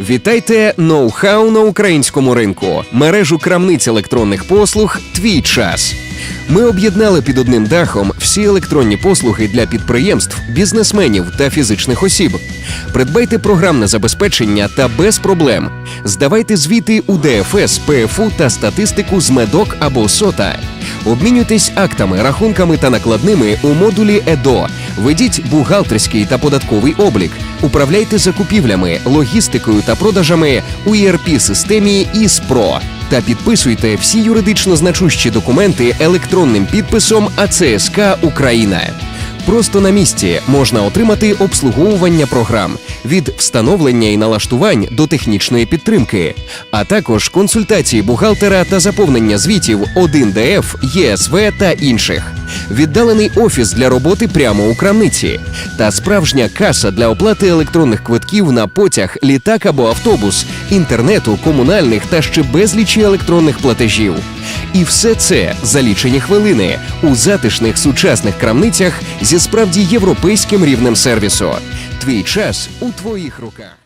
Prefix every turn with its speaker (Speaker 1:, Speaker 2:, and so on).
Speaker 1: Вітайте ноу-хау на українському ринку, мережу крамниць електронних послуг Твій час. Ми об'єднали під одним дахом всі електронні послуги для підприємств, бізнесменів та фізичних осіб. Придбайте програмне забезпечення та без проблем. Здавайте звіти у ДФС, ПФУ та статистику з медок або сота. Обмінюйтесь актами, рахунками та накладними у модулі ЕДО. Ведіть бухгалтерський та податковий облік. Управляйте закупівлями, логістикою та продажами у erp системі ІСПРО та підписуйте всі юридично значущі документи електронним підписом АЦСК Україна. Просто на місці можна отримати обслуговування програм від встановлення і налаштувань до технічної підтримки, а також консультації бухгалтера та заповнення звітів 1ДФ, ЄСВ та інших. Віддалений офіс для роботи прямо у крамниці та справжня каса для оплати електронних квитків на потяг, літак або автобус, інтернету, комунальних та ще безлічі електронних платежів. І все це за лічені хвилини у затишних сучасних крамницях зі справді європейським рівнем сервісу. Твій час у твоїх руках.